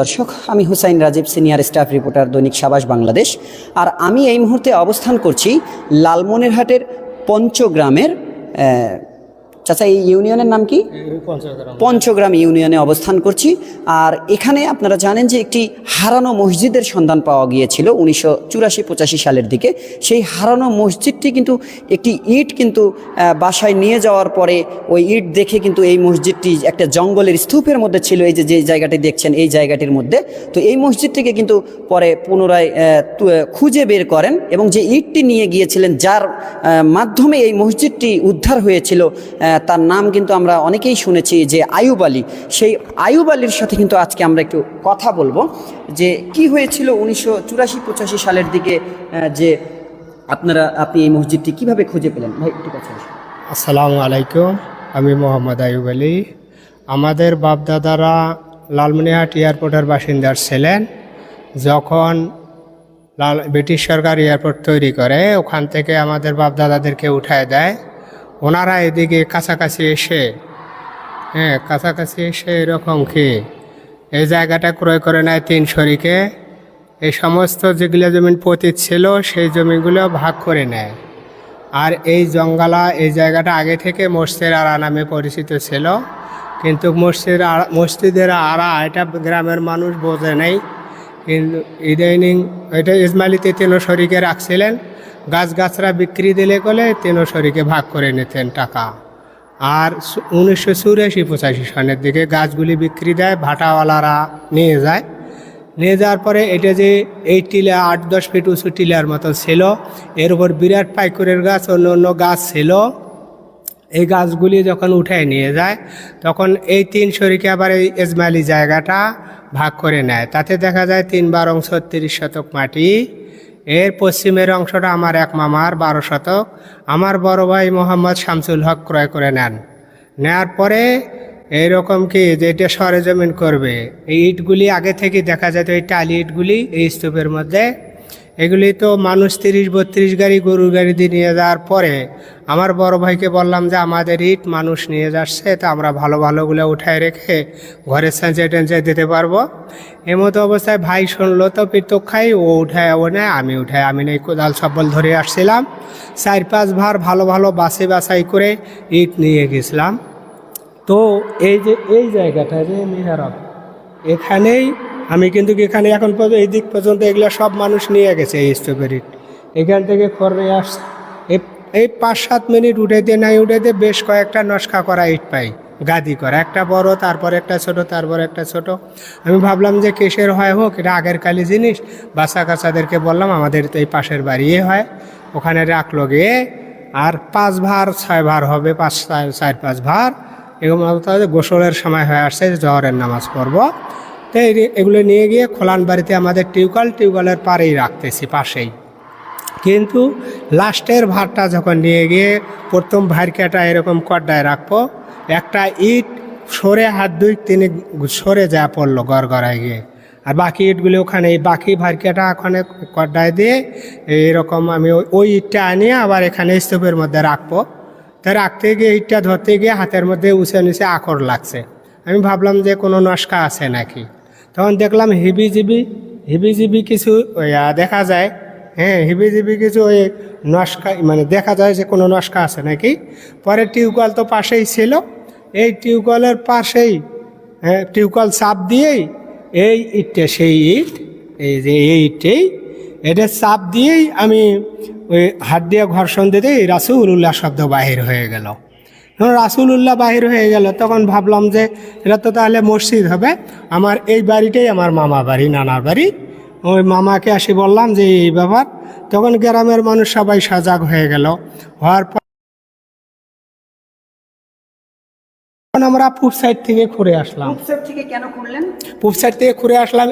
দর্শক, আমি Hussain Rajib, senior staff reporter Dainik Sabash Bangladesh. আর আমি এই মুহূর্তে অবস্থান করছি লালমনিরহাটের পঞ্চগ্রামের চাচা এই ইউনিয়নের নাম কি? পঞ্চগ্রাম। ইউনিয়নে অবস্থান করছি। আর এখানে আপনারা জানেন যে একটি হারানো মসজিদের সন্ধান পাওয়া গিয়েছিল উনিশশো চুরাশি পঁচাশি সালের দিকে। সেই হারানো মসজিদটি কিন্তু একটি ইট কিন্তু বাসায় নিয়ে যাওয়ার পরে ওই ইট দেখে কিন্তু এই মসজিদটি একটা জঙ্গলের স্তূপের মধ্যে ছিল এই যে যে জায়গাটি দেখছেন এই জায়গাটির মধ্যে। তো এই মসজিদটিকে কিন্তু পরে পুনরায় খুঁজে বের করেন এবং যে ইটটি নিয়ে গিয়েছিলেন যার মাধ্যমে এই মসজিদটি উদ্ধার হয়েছিল তার নাম কিন্তু আমরা অনেকেই শুনেছি যে আয়ুব আলী। সেই আয়ুব আলীর সাথে কিন্তু আজকে আমরা একটু কথা বলব যে কি হয়েছিল উনিশশো চুরাশি পঁচাশি সালের দিকে যে আপনারা, আপনি এই মসজিদটি কীভাবে খুঁজে পেলেন? ভাই, একটু কথা। আসসালামু আলাইকুম, আমি মোহাম্মদ আয়ুব আলী। আমাদের বাপদাদারা লালমনিহাট এয়ারপোর্টের বাসিন্দার ছিলেন। যখন লাল, ব্রিটিশ সরকার এয়ারপোর্ট তৈরি করে, ওখান থেকে আমাদের বাপদাদাদেরকে উঠায় দেয়। ওনারা এদিকে কাছাকাছি এসে হ্যাঁ কাছাকাছি এসে এরকম কি? এই জায়গাটা ক্রয় করে নেয় তিন শরিকে। এই সমস্ত যেগুলো জমিন পতিত ছিল, সেই জমিগুলো ভাগ করে নেয়। আর এই জঙ্গলা, এই জায়গাটা আগে থেকে মসজিদের আড়া নামে পরিচিত ছিল। কিন্তু মসজিদ আড়া- মসজিদের আড়া এটা গ্রামের মানুষ বোঝে নেই। কিন্তু ইদানিং এটা ইসমাইলিতে তিনো শরিকে রাখছিলেন। গাছ গাছরা বিক্রি দিলে গেলে তিনো শরিকে ভাগ করে নিতেন টাকা। আর উনিশশো চুরাশি পঁচাশি সনের দিকে গাছগুলি বিক্রি দেয় ভাটাওয়ালারা নিয়ে যায়। নিয়ে যাওয়ার পরে এটা যে এই টিলা আট দশ ফিট উঁচু টিলার মতো ছিল, এর উপর বিরাট পাইকুরের গাছ, অন্য অন্য গাছ ছিল। এই গাছগুলি যখন উঠায় নিয়ে যায়, তখন এই তিন শরিকে আবার এই এজমালি জায়গাটা ভাগ করে নেয়। তাতে দেখা যায় তিন অংশ তিরিশ শতক মাটি এর পশ্চিমের অংশটা আমার এক মামার বারো শতক। আমার বড় ভাই মোহাম্মদ শামসুল হক ক্রয় করে নেন। নেয়ার পরে এইরকম কি যে এটা সরেজমিন করবে। এই ইটগুলি আগে থেকে দেখা যেত, এই টালি ইটগুলি এই স্তূপের মধ্যে। এগুলি তো মানুষ তিরিশ বত্রিশ গাড়ি গরুর গাড়ি দিয়ে নিয়ে যাওয়ার পরে আমার বড় ভাইকে বললাম যে, আমাদের ইট মানুষ নিয়ে যাচ্ছে, তা আমরা ভালো ভালোগুলো উঠায় রেখে ঘরের সেঁচে টেঞ্চে দিতে পারব। এমতো অবস্থায় ভাই শুনলো, তো পিতক খাই, ও উঠায়, ও নেয়, আমি উঠাই আমি নেই, কোদাল সব্বল ধরে আসছিলাম। চার পাঁচ ভার ভালো ভালো বাসে বাছাই করে ইট নিয়ে গেছিলাম। তো এই যে, এই জায়গাটা যে মিনারব এখানেই আমি কিন্তু এখানে এখন পর্যন্ত, এই দিক পর্যন্ত এগুলো সব মানুষ নিয়ে গেছে, এই স্ট্রবেরি এখান থেকে খড়ে আসছে। এই- পাঁচ সাত মিনিট উঠাইতে নাই উঠাইতে বেশ কয়েকটা নস্কা করা ইট পাই, গাদি করা। একটা বড়, তারপর একটা ছোট, তারপর একটা ছোট। আমি ভাবলাম যে কেসের হয় হোক, এটা আগের কালি জিনিস। বাচ্চা কাচ্চাদেরকে বললাম, আমাদের তো এই পাশের বাড়িয়ে হয়। ওখানে রাখল গিয়ে আর পাঁচ ভার, ছয় ভার হবে, পাঁচ, চার পাঁচ ভার। তাদের গোসলের সময় হয়ে আসছে, জহরের নামাজ পড়ব। তো এগুলো নিয়ে গিয়ে খোলান বাড়িতে আমাদের টিউবওয়েল, টিউবওয়েলের পাড়েই রাখতেছি, পাশেই। কিন্তু লাস্টের ভারটা যখন নিয়ে গিয়ে প্রথম ভারকাটা এরকম কড্ডায় রাখব, একটা ইট সরে হাত দুই তিনি সরে যা পড়ল গড় গড়ায় গিয়ে। আর বাকি ইটগুলি ওখানে, এই বাকি ভারকাটা ওখানে কড্ডায় দিয়ে এইরকম আমি ওই- ইটটা আনিয়ে আবার এখানে স্তূপের মধ্যে রাখব। তা রাখতে গিয়ে ইটটা ধরতে গিয়ে হাতের মধ্যে উঁচে নিচে আখর লাগছে। আমি ভাবলাম যে কোনো নস্কা আছে নাকি? তখন দেখলাম হিবিজিবি হিবিজিবি কিছু দেখা যায় হ্যাঁ হিবিজিবি কিছু ওই নস্কা মানে দেখা যায় যে কোনো নস্কা আছে নাকি? পরে টিউবওয়েল তো পাশেই ছিল। এই টিউবওয়েলের পাশেই হ্যাঁ টিউবওয়েল চাপ দিয়েই এই ইটটা সেই ইট, এই যে এই ইটটাই এটা চাপ দিয়েই আমি ওই হাত দিয়ে ঘর্ষণ দিতেই রাসুল উল্লাহ শব্দ বাহির হয়ে গেল। যখন রাসুল উল্লাহ বাহির হয়ে গেল, তখন ভাবলাম যে এটা তো তাহলে মসজিদ হবে। আমার এই বাড়িটাই আমার মামা বাড়ি, নানার বাড়ি। ওই মামাকে আসি বললাম যে এই ব্যাপার। তখন গ্রামের মানুষ সবাই সজাগ হয়ে গেল। হওয়ার পর আমরা পুব সাইড থেকে ঘুরে আসলাম। পুব সাইড থেকে কেন ঘুরলেন? পুব সাইড থেকে ঘুরে আসলাম।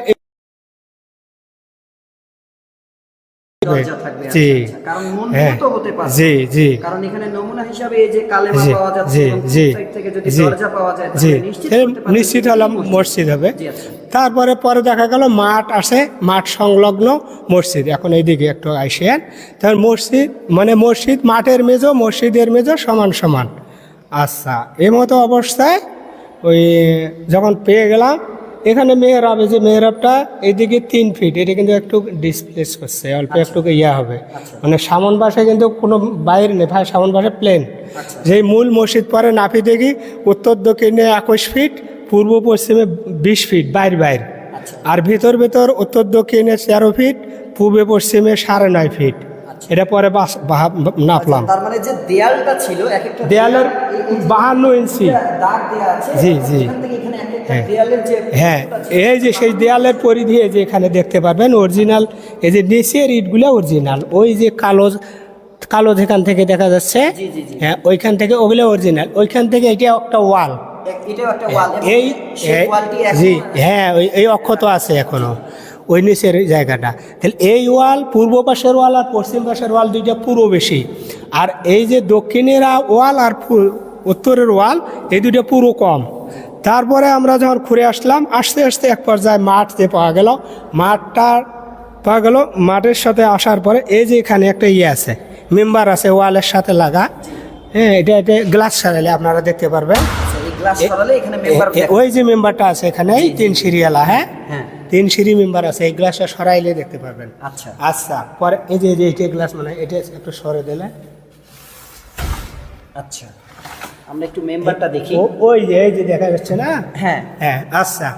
জি। আচ্ছা, আচ্ছা। কারণ মন হ্যাঁ হতে পারে। জি জি। কারণ এখানে নমুনা হিসাবে এই যে কালেমা জি পাওয়া যাচ্ছে জি জি থেকে যদি জি দরজা পাওয়া যায় জি। তাহলে নিশ্চিত এ হলাম মসজিদ। হবে। আচ্ছা। তারপরে পরে দেখা গেল মাঠ আছে মাঠ সংলগ্ন মসজিদ। এখন এইদিকে একটু আইসেন। তার মসজিদ মানে মসজিদ মাঠের মেজো মসজিদের মেজো সমান সমান। আচ্ছা এই মতো অবস্থায় ওই যখন পেয়ে গেলাম এখানে মেহরাব এই যে মেহরাবটা এইদিকে তিন ফিট এটা কিন্তু একটু ডিসপ্লেস করছে অল্প একটু ইয়া হবে। মানে সামন পাশে কিন্তু কোনো বাইরে নেই ভাই সামন পাশে প্লেন যেই মূল মসজিদ পরে নাফি দেখি উত্তর দক্ষিণে একুশ ফিট পূর্ব পশ্চিমে বিশ ফিট বাইর বাইর। আর ভিতর ভিতর উত্তর দক্ষিণে তেরো ফিট পূর্বে পশ্চিমে সাড়ে নয় ফিট এটা পরে বাহা- নাপলাম তার মানে যে দেয়ালটা ছিল এক একটা দেয়ালের বাহান্ন ইঞ্চি জি, জি। হ্যাঁ। হ্যাঁ এই যে সেই দেয়ালের পরিধি যে এখানে দেখতে পাবেন অরিজিনাল এই যে নিচের ইটগুলো অরিজিনাল ওই যে কালো কালো যেখান থেকে দেখা যাচ্ছে। হ্যাঁ ওইখান থেকে ওগুলো অরিজিনাল ওইখান থেকে এটা একটা ওয়াল এই জি হ্যাঁ ওই এই অক্ষত আছে এখনও ওই নিচের জায়গাটা। তাহলে এই ওয়াল পূর্ব পাশের ওয়াল আর পশ্চিম পাশের ওয়াল দুইটা পুরো বেশি আর এই যে দক্ষিণের ওয়াল আর উত্তরের ওয়াল এই দুইটা পুরো কম। তারপরে আমরা যখন ঘুরে আসলাম আস্তে আস্তে এক পর্যায়ে মাঠ যে পাওয়া গেল মাঠটা পাওয়া গেল মাঠের সাথে আসার পরে এই যে এখানে একটা ইয়ে আছে মেম্বার আছে ওয়ালের সাথে লাগা। হ্যাঁ এটা এটা গ্লাস সারালে আপনারা দেখতে পারবেন। এ- ওই যে মেম্বারটা আছে এখানে তিন সিরিয়ালা হ্যাঁ। তিন সিঁড়ি মেম্বার আছে এই গ্লাসটা সরাইলে দেখতে পারবেন। আচ্ছা। আচ্ছা পরে এই যে এই যে এইটা গ্লাস মানে এটা একটু সরে দিলে। আচ্ছা আমরা একটু মেম্বারটা দেখি। ওই যে এই যে দেখা যাচ্ছে না? হ্যাঁ। হ্যাঁ আচ্ছা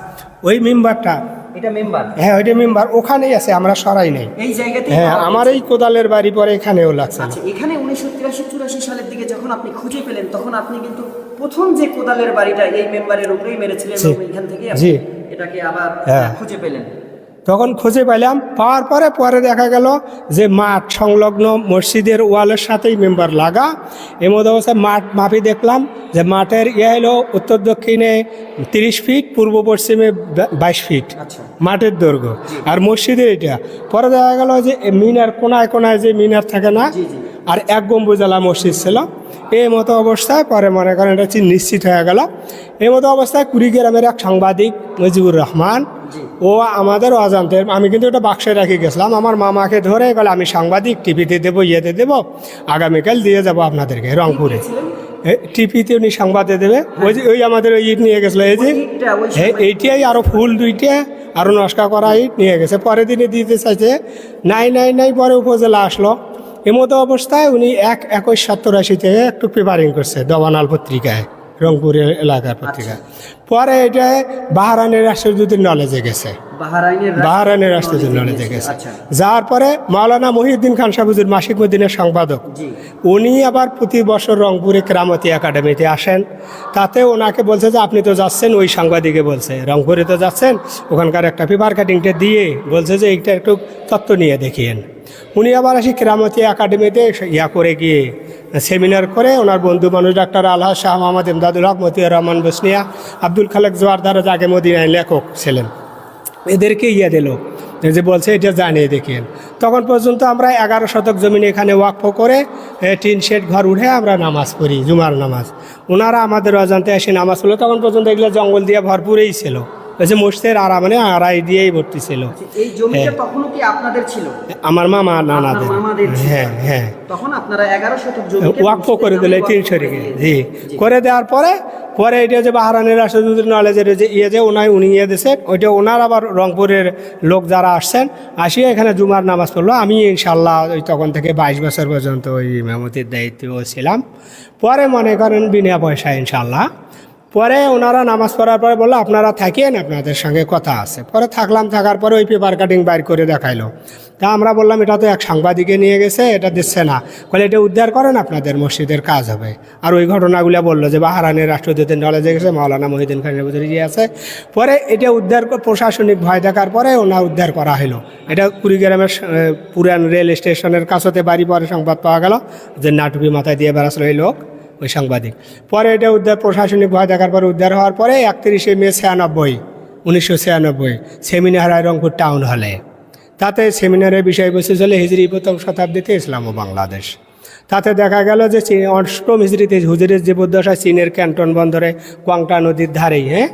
ওই মেম্বারটা। এটা মেম্বার। হ্যাঁ ওইটা মেম্বার ওখানেই আছে আমরা সরাই নাই। এই জায়গাতে হ্যাঁ আমার এই কোদালের বাড়ি পরে এখানেও লাগছে। আচ্ছা এখানে উনিশশো তিরাশি চুরাশি সালের দিকে যখন আপনি খুঁজে পেলেন তখন আপনি কিন্তু প্রথম যে কোদালের বাড়িটা এই মেম্বারের উপরেই মেরেছিলেন এখান থেকে জি। এটাকে আবার হ্যাঁ। খুঁজে পেলেন। তখন খুঁজে পেলাম পাওয়ার পরে পরে দেখা গেল যে মাঠ সংলগ্ন মসজিদের ওয়ালের সাথেই মেম্বার লাগা। এর মধ্যে অবস্থায় মাঠ মাপি দেখলাম যে মাঠের ইয়ে হলো উত্তর দক্ষিণে তিরিশ ফিট পূর্ব পশ্চিমে বাইশ ফিট। আচ্ছা। মাঠের দৈর্ঘ্য। আর মসজিদের এটা। পরে দেখা গেল যে মিনার কোনায় কোনায় যে মিনার থাকে না। আর এক গম্বুজালা মসজিদ ছিল। এই মতো অবস্থায় পরে মনে করেন এটা নিশ্চিত হয়ে গেল। এই মতো অবস্থায় কুড়িগ্রামের এক সাংবাদিক মুজিবুর রহমান ও আমাদের অজান্তে আমি কিন্তু ওটা বাক্সে রেখে গেছিলাম আমার মামাকে ধরে গেল আমি সাংবাদিক টিভিতে দেবো ইয়েতে দেবো আগামীকাল দিয়ে যাব আপনাদেরকে রংপুরে। এ, টিভিতে উনি সংবাদে দেবে। ওই যে ওই আমাদের ওই ইট নিয়ে গেছিল এই যে ইটটা, এইটাই আরও ফুল দুইটা আরও নস্কা করা ইট নিয়ে গেছে। পরের দিনে দিতে চাইছে নাই নাই নাই পরে উপজেলা আসলো। এমতো অবস্থায় উনি এক একুশ সত্তর আশি থেকে একটু প্রিপারিং করছে দবানাল পত্রিকায় রংপুরের এলাকার পত্রিকা পরে এটা বাহারানের রাষ্ট্রদূতের নলেজে গেছে। বাহারানের রাষ্ট্রদূত নলেজে গেছে আচ্ছা। যার পরে মাওলানা মহিউদ্দিন খান সাহুজুর মাসিক উদ্দিনের সম্পাদক। উনি আবার প্রতি বছর রংপুরে কেরামতি একাডেমিতে আসেন। তাতে ওনাকে বলছে যে আপনি তো যাচ্ছেন ওই সাংবাদিকে বলছে রংপুরে তো যাচ্ছেন ওখানকার একটা পেপার কাটিংটা দিয়ে বলছে যে এইটা একটু তত্ত্ব নিয়ে দেখিয়েন। উনি আবার আসি কেরামতি একাডেমিতে ইয়া করে গিয়ে সেমিনার করে ওনার বন্ধু মানুষ ডাক্তার আল্লাহ শাহ মোহাম্মদ ইমদাদুল হক মতিয়ার রহমান বসনিয়া, আব্দুল খালেক জোয়ারদার আগে মদিনায় লেখক ছিলেন। এদেরকে ইয়ে দিল। যে বলছে, এটা জানিয়ে দেখেন। তখন পর্যন্ত আমরা এগারো শতক জমিন এখানে ওয়াকফ করে টিন শেড ঘর উঠে আমরা নামাজ পড়ি, জুমার নামাজ। ওনারা আমাদের অজান্তে এসে নামাজ পড়ল। তখন পর্যন্ত এগুলো জঙ্গল দিয়ে ভরপুরেই ছিল। যে মসজিদের আড়া মানে আড়াই দিয়েই ভর্তি ছিল। এই জমিটা তখনও কি আপনাদের ছিল? আমার মামা নানাদের। হ্যাঁ হ্যাঁ। তখন আপনারা এগারো শতক জমি ওয়াকফ করে দিলে তিন শরিকে। জি। করে দেওয়ার পরে পরে এটা যে বাহারানের রাষ্ট্রদূতের নলেজের যে ইয়ে যে ওনাই উনি ইয়ে দিয়েছেন ওইটা ওনার আবার রংপুরের লোক যারা আসছেন আসিয়া এখানে জুমার নামাজ পড়ল। আমি ইনশাল্লাহ ওই তখন থেকে বাইশ বছর পর্যন্ত ওই ইমামতির দায়িত্ব ছিলাম। পরে মনে করেন বিনা পয়সা ইনশাল্লাহ পরে ওনারা নামাজ পড়ার পরে বলল, আপনারা থাকেন, আপনাদের সঙ্গে কথা আছে। পরে থাকলাম, থাকার পরে ওই পেপার কাটিং বাইর করে দেখাইলো। তা আমরা বললাম, এটা তো এক সাংবাদিকে নিয়ে গেছে, এটা দিচ্ছে না। বলে, এটা উদ্ধার করেন, আপনাদের মসজিদের কাজ হবে। আর ওই ঘটনাগুলো বলল যে বাহারানের রাষ্ট্রদূতের নলেজে গেছে মাওলানা মহিদিন খানের ভিতরে যে আছে। পরে এটা উদ্ধার প্রশাসনিক ভয় দেখার পরে ওনা উদ্ধার করা হলো এটা কুড়িগ্রামের পুরান রেল স্টেশনের কাছতে বাড়ি পরে সংবাদ পাওয়া গেল যে, নাটুপি মাথায় দিয়ে বেড়াছিল এই লোক। ওই সাংবাদিক। পরে এটা উদ্ধার প্রশাসনিক ভয় দেখার পরে উদ্ধার হওয়ার পরে একত্রিশে মে ছিয়ানব্বই, উনিশশো ছিয়ানব্বই, সেমিনার হয় রংপুর টাউন হলে। তাতে সেমিনারের বিষয়বস্তু ছিল হিজরি প্রথম শতাব্দীতে ইসলাম ও বাংলাদেশ। তাতে দেখা গেল যে অষ্টম হিজড়িতে হুজুরের জীবদ্দশায় চীনের ক্যান্টন বন্দরে কোয়াংটা নদীর ধারেই হ্যাঁ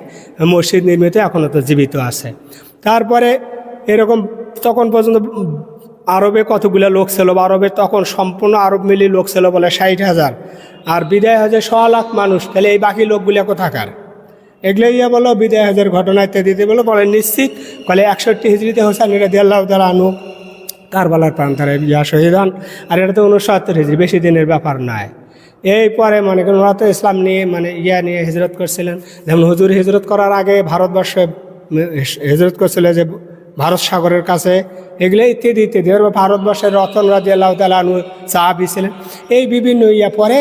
মসজিদ নির্মিত এখনও তো জীবিত আছে। তারপরে এরকম তখন পর্যন্ত আরবে কতগুলো লোক ছিল? বা আরবে তখন সম্পূর্ণ আরব মিলি লোক ছিল বলে ষাট হাজার। আর বিদায় হয়েছে ছ লাখ মানুষ। তাহলে এই বাকি লোকগুলো কোথাকার? এগুলো ইয়া বলো, বিদায় হাজার ঘটনা ইত্যাদি বলো, বলে নিশ্চিত, বলে একষট্টি হিজড়িতে হোসেন রাদি আল্লাহ তালা আনু কারবালার প্রান্তরে ইয়া শহীদ হন। আর এটা তো উনসত্তর হিজড়ি, বেশি দিনের ব্যাপার নয়। এই পরে মানে ওরা তো ইসলাম নিয়ে মানে ইয়া নিয়ে হিজরত করছিলেন। যেমন হুজুর হিজরত করার আগে ভারতবর্ষে হিজরত করছিল যে ভারত সাগরের কাছে এগুলো ইত্যাদি ইত্যাদি। এবার ভারতবর্ষের রতন রাজি আল্লাহ তালা সাহাবি ছিলেন। এই বিভিন্ন ইয়া পরে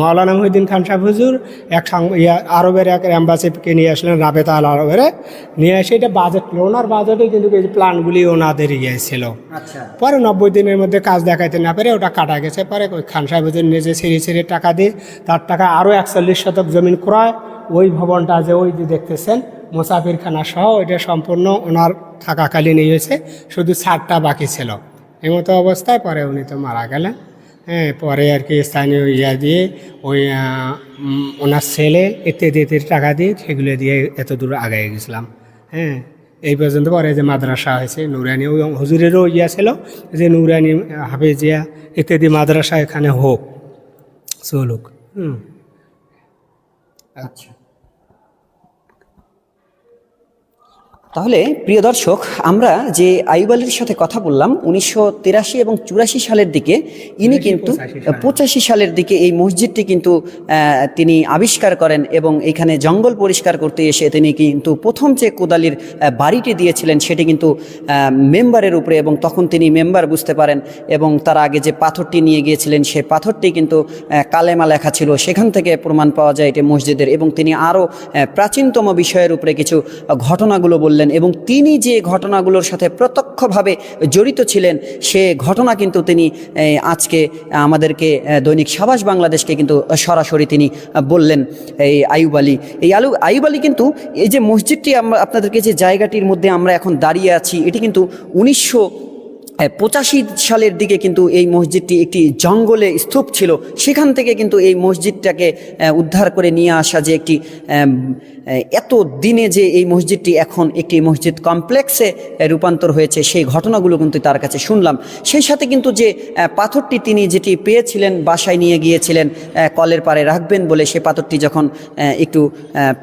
মাওলানা মহিউদ্দিন খান সাহেব হুজুর এক ইয়া আরবের এক অ্যাম্বাসিকে নিয়ে আসলেন রাবেতা আল আরবের। নিয়ে এসে এটা বাজেট ওনার বাজেটে কিন্তু এই প্ল্যানগুলি ওনাদের ইয়ে ছিল। আচ্ছা। পরে নব্বই দিনের মধ্যে কাজ দেখাইতে না পেরে ওটা কাটা গেছে। পরে ওই খান সাহেব হুজুর নিজে সিঁড়ি সিঁড়ি টাকা দিয়ে তার টাকা আরও একচল্লিশ শতক জমিন ক্রয়। ওই ভবনটা যে ওই যে দেখতেছেন মুসাফিরখানা সহ ওইটা সম্পূর্ণ ওনার থাকাকালীন হয়েছে, শুধু ছাদটা বাকি ছিল। এই মতো অবস্থায় পরে উনি তো মারা গেলেন। হ্যাঁ পরে আর কি স্থানীয় ইয়া দিয়ে ওই ওনার ছেলে ইত্যাদি ইত্যাদি টাকা দিয়ে সেগুলো দিয়ে এত দূর আগায় গেছিলাম। হ্যাঁ এই পর্যন্ত পরে যে মাদ্রাসা হয়েছে, নুরানি হুজুরেরও ইয়া ছিল যে নুরানি, হাফেজিয়া ইত্যাদি মাদ্রাসা এখানে হোক, চলুক। হুম। আচ্ছা। তাহলে প্রিয় দর্শক আমরা যে আইব আলীর সাথে কথা বললাম উনিশশো তিরাশি এবং চুরাশি সালের দিকে ইনি কিন্তু পঁচাশি সালের। দিকে এই মসজিদটি কিন্তু তিনি আবিষ্কার করেন এবং এখানে জঙ্গল পরিষ্কার করতে এসে তিনি কিন্তু প্রথম যে কোদালির বাড়িটি দিয়েছিলেন সেটি কিন্তু মেম্বারের উপরে এবং তখন তিনি মেম্বার বুঝতে পারেন এবং তার আগে যে পাথরটি নিয়ে গিয়েছিলেন সে পাথরটি কিন্তু কালেমা লেখা ছিল। সেখান থেকে প্রমাণ পাওয়া যায় এটি মসজিদের এবং তিনি আরও প্রাচীনতম বিষয়ের উপরে কিছু ঘটনাগুলো বললেন। এবং তিনি যে ঘটনাগুলোর সাথে প্রত্যক্ষভাবে জড়িত ছিলেন, সে ঘটনা কিন্তু তিনি আজকে আমাদেরকে দৈনিক সাবাস বাংলাদেশকে কিন্তু সরাসরি তিনি বললেন এই আইব আলী। এই আলু আইব আলী কিন্তু এই যে মসজিদটি আমরা আপনাদেরকে যে জায়গাটির মধ্যে আমরা এখন দাঁড়িয়ে আছি, এটি কিন্তু উনিশশো পঁচাশি সালের দিকে কিন্তু এই মসজিদটি একটি জঙ্গলে স্তূপ ছিল। সেখান থেকে কিন্তু এই মসজিদটাকে উদ্ধার করে নিয়ে আসা যে একটি এত দিনে যে এই মসজিদটি এখন একটি মসজিদ কমপ্লেক্সে রূপান্তর হয়েছে, সেই ঘটনাগুলো কিন্তু তার কাছে শুনলাম। সেই সাথে কিন্তু যে পাথরটি তিনি যেটি পেয়েছিলেন, বাসায় নিয়ে গিয়েছিলেন কলের পাড়ে রাখবেন বলে সে পাথরটি যখন একটু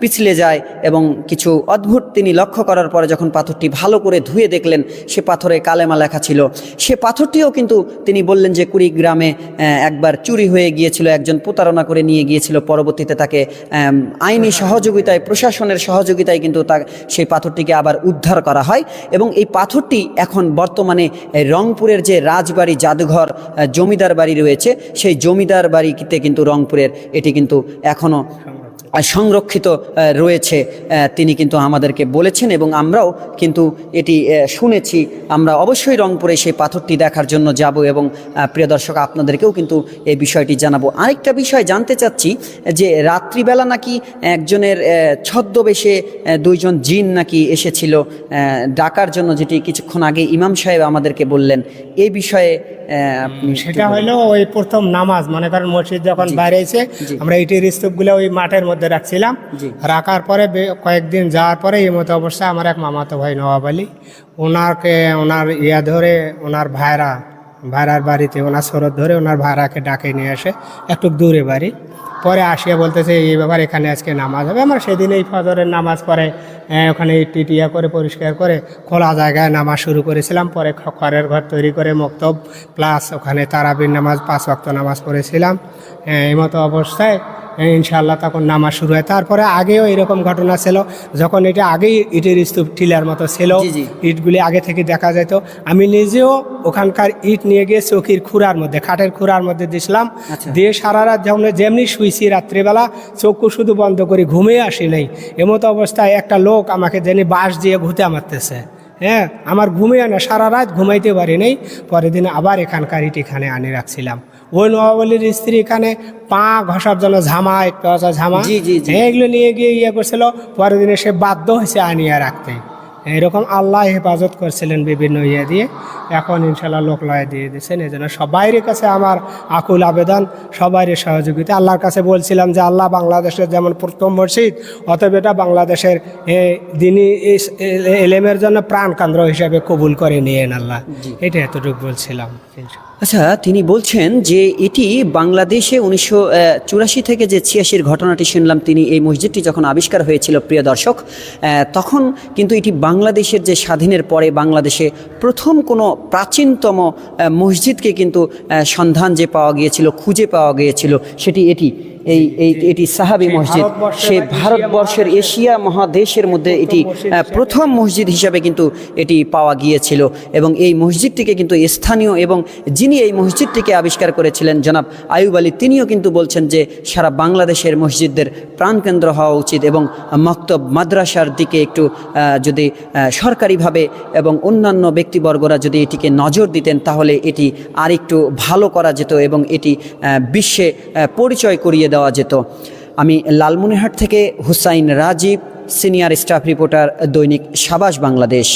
পিছলে যায় এবং কিছু অদ্ভুত তিনি লক্ষ্য করার পরে যখন পাথরটি ভালো করে ধুয়ে দেখলেন, সে পাথরে কালেমা লেখা ছিল। সে পাথরটিও কিন্তু তিনি বললেন যে, কুড়িগ্রামে একবার চুরি হয়ে গিয়েছিল, একজন প্রতারণা করে নিয়ে গিয়েছিল, পরবর্তীতে তাকে আইনি সহযোগিতায় প্রশাসনের সহযোগিতায় কিন্তু তা সেই পাথরটিকে আবার উদ্ধার করা হয় এবং এই পাথরটি এখন বর্তমানে রংপুরের যে রাজবাড়ি জাদুঘর জমিদার বাড়ি রয়েছে, সেই জমিদার বাড়িতে কিন্তু রংপুরের এটি কিন্তু এখনও সংরক্ষিত রয়েছে তিনি কিন্তু আমাদেরকে বলেছেন এবং আমরাও কিন্তু এটি শুনেছি। আমরা অবশ্যই রংপুরে সেই পাথরটি দেখার জন্য যাব এবং প্রিয় দর্শক আপনাদেরকেও কিন্তু এই বিষয়টি জানাব। আরেকটা বিষয় জানতে চাচ্ছি যে রাত্রিবেলা নাকি একজনের ছদ্মবেশে দুইজন জিন নাকি এসেছিল ডাকার জন্য যেটি কিছুক্ষণ আগে ইমাম সাহেব আমাদেরকে বললেন। এই বিষয়ে সেটা। হলো ওই প্রথম নামাজ মনে করেন মসজিদ যখন বাইরে আমরা ইটের স্তূপগুলো ওই মাঠের মধ্যে রাখছিলাম। রাখার পরে কয়েকদিন যাওয়ার পরে এই মতো অবস্থায় আমার এক মামাতো ভাই নবাব আলী। ওনাকে ওনার ইয়া ধরে ওনার ভাইরা ভাইরার বাড়িতে ওনার সরদ ধরে ওনার ভাইরাকে ডাকে নিয়ে আসে একটু দূরে বাড়ি। পরে আসিয়া বলতেছে এই ব্যাপার এখানে আজকে নামাজ হবে। আমরা সেদিন এই ফজরের নামাজ পরে ওখানে টিটিয়া করে পরিষ্কার করে খোলা জায়গায় নামাজ শুরু করেছিলাম। পরে খ- খড়ের ঘর তৈরি করে মক্তব প্লাস ওখানে তারাবির নামাজ পাঁচ ওয়াক্ত নামাজ পড়েছিলাম। এই মতো অবস্থায় ইনশাআল্লাহ তখন নামা শুরু হয়। তারপরে আগেও এরকম ঘটনা ছিল যখন এটা আগেই ইটের স্তূপ টিলার মতো ছিল। ইটগুলি আগে থেকে দেখা যেত। আমি নিজেও ওখানকার ইট নিয়ে গিয়ে চৌকির খুঁড়ার মধ্যে খাটের খুঁড়ার মধ্যে দিছিলাম আচ্ছা। দিয়ে সারা রাত যেমন যেমনি শুইছি রাত্রিবেলা চক্ষু শুধু বন্ধ করে ঘুমিয়ে আসি নাই। এমতো অবস্থায় একটা লোক আমাকে জানি বাঁশ দিয়ে ঘুতে মারতেছে। হ্যাঁ আমার ঘুমিয়ে না সারা রাত ঘুমাইতে পারি নাই। পরের দিন আবার এখানকার ইট এখানে আনি রাখছিলাম। ওই নবাবলির স্ত্রী এখানে পা ঘষার জন্য ঝামা একটু ঝামা। জি। হ্যাঁ, এগুলো নিয়ে গিয়ে ইয়ে করছিল পরের দিনে সে বাধ্য হয়েছে আনিয়ে রাখতে। এরকম আল্লাহ হেফাজত করছিলেন বিভিন্ন ইয়ে দিয়ে। এখন ইনশাল্লাহ লোক লয় দিয়ে দিয়েছেন। এই জন্য সবাইয়ের কাছে আমার আকুল আবেদন সবাইয়ের সহযোগিতা। আল্লাহর কাছে বলছিলাম যে আল্লাহ বাংলাদেশের যেমন প্রথম মসজিদ অতএব এটা বাংলাদেশের এ, দিনই এলেমের জন্য প্রাণ কেন্দ্র হিসাবে কবুল করে নিয়েন আল্লাহ। এটা এতটুকু বলছিলাম। আচ্ছা তিনি বলছেন যে এটি বাংলাদেশে উনিশশো চুরাশি থেকে যে ছিয়াশির ঘটনাটি শুনলাম, তিনি এই মসজিদটি যখন আবিষ্কার হয়েছিল, প্রিয় দর্শক তখন কিন্তু এটি বাংলাদেশের যে স্বাধীনের পরে বাংলাদেশে প্রথম কোনো প্রাচীনতম মসজিদকে কিন্তু সন্ধান যে পাওয়া গিয়েছিল, খুঁজে পাওয়া গিয়েছিল, সেটি এটি। এই এই এটি সাহাবি মসজিদ। সে ভারতবর্ষের এশিয়া মহাদেশের মধ্যে এটি প্রথম মসজিদ হিসাবে কিন্তু এটি পাওয়া গিয়েছিল। এবং এই মসজিদটিকে কিন্তু স্থানীয় এবং যিনি এই মসজিদটিকে আবিষ্কার করেছিলেন জনাব আয়ুব আলী তিনিও কিন্তু বলছেন যে সারা বাংলাদেশের মসজিদদের প্রাণকেন্দ্র হওয়া উচিত এবং মক্তব মাদ্রাসার দিকে একটু যদি সরকারিভাবে এবং অন্যান্য ব্যক্তিবর্গরা যদি এটিকে নজর দিতেন তাহলে এটি আরেকটু ভালো করা যেত এবং এটি বিশ্বে পরিচয় করিয়ে দেওয়া যেত। আমি লালমনিরহাট থেকে Hussain Rajib senior staff reporter Dainik Sabash Bangladesh.